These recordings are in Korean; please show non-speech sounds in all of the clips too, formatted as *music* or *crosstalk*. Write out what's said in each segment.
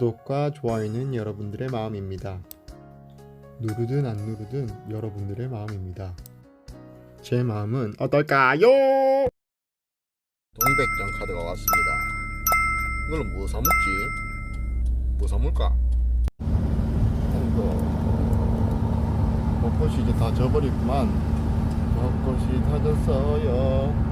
구독과 좋아요는 여러분들의 마음입니다. 누르든 안 누르든 여러분들의 마음입니다. 제 마음은 어떨까요? 동백장 카드가 왔습니다. 이걸로 뭐 사먹지? 뭐 사먹을까? 벚꽃이 이제 다 져버리구만. 벚꽃이 다 졌어요.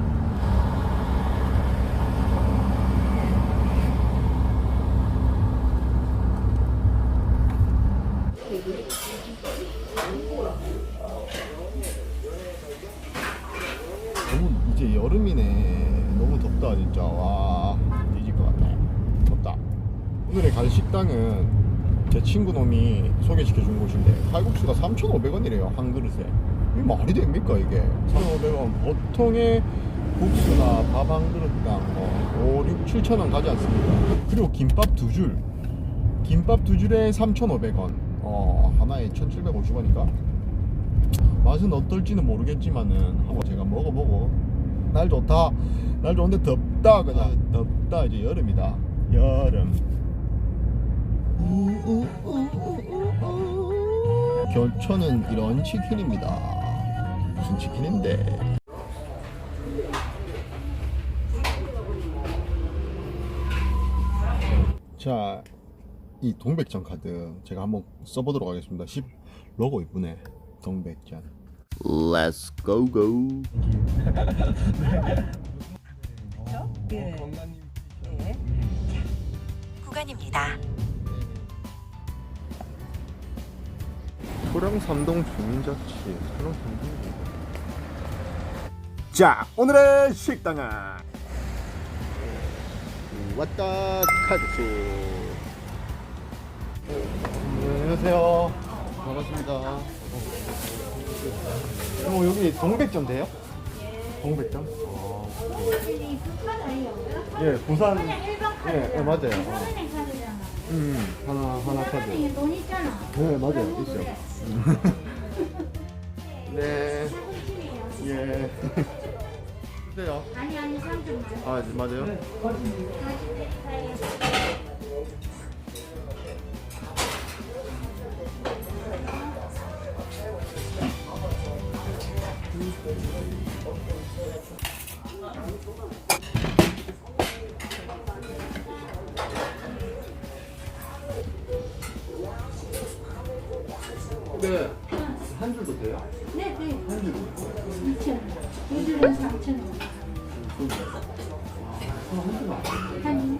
이제 여름이네. 너무 덥다 진짜. 와 뒤질 것 같네. 덥다. 오늘의 갈 식당은 제 친구 놈이 소개시켜 준 곳인데 칼국수가 3,500원이래요 한 그릇에. 이게 말이 됩니까 이게? 3,500원 보통의 국수나 밥 한 그릇당 뭐 5, 6, 7천 원 가지 않습니까? 그리고 김밥 두 줄. 김밥 두 줄에 3,500원. 어 하나에 1,750원인가? 맛은 어떨지는 모르겠지만은 한번 제가 먹어보고. 날 좋다. 날 좋은데 덥다. 그냥 덥다. 이제 여름이다. 여름. 겨초는 이런 치킨입니다. 무슨 치킨인데? 자 이 동백전 카드 제가 한번 써보도록 하겠습니다. 10 로고 이쁘네 동백전 Let's go go 예. 예. 구간입니다. 소령 삼동 주민자치 소령 삼동 자 오늘의 식당은 왔다 칼국수 네, 안녕하세요 반갑습니다. 어, 여기 동백점 돼요? 동백점? 예 부산. 예, 예 맞아요. 어. 음 하나 하나 카드 돈 있잖아. 네 맞아요. 있어요 *laughs* 네. 예. 아니 아니 삼촌 아 맞아요. 네. 한 줄도 돼요? 네, 네. 한 줄도. 2천 원. 요즘은 3천 원. 한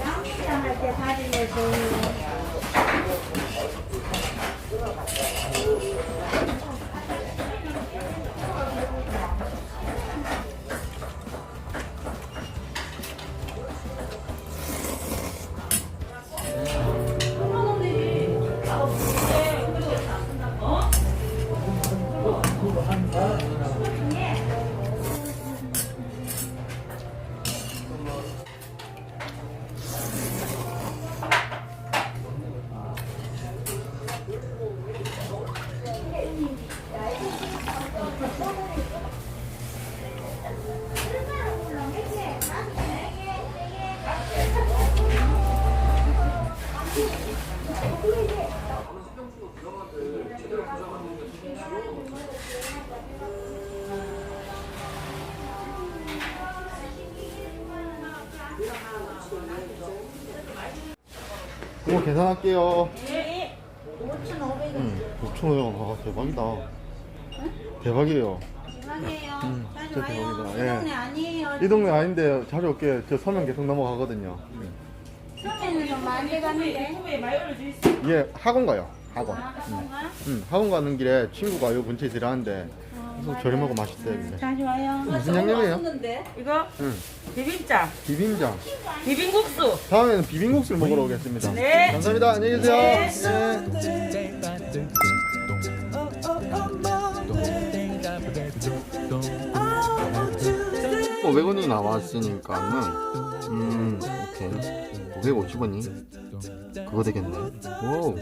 양식장할 때 다리 내서 이 거 계산할게요. 네. 5,500원. 응, 5,500원. 아, 대박이다. 대박이에요. 대박이에요. 음, 자주 진짜 와요. 대박이다. 이 예. 동네 아니에요. 이 동네 아닌데 자주 올게. 저 서면 계속 넘어가거든요. 처음에는 좀 많이 갔는데. 예, 학원 가요. 학원. 아, 그런가? 응, 학원 가는 길에 친구가 요 근처에 일하는데 그래서 저렴하고 맛있대요. 근데. 자주 와요. 무슨 양념이에요? 이거 응, 비빔장, 비빔장. 비빔국수. 다음에는 비빔국수를 먹으러 오겠습니다. 네. 감사합니다. 안녕히 계세요. 네. 네. 500원이 나왔으니까는 음 오케이 550원이 그거 되겠네 오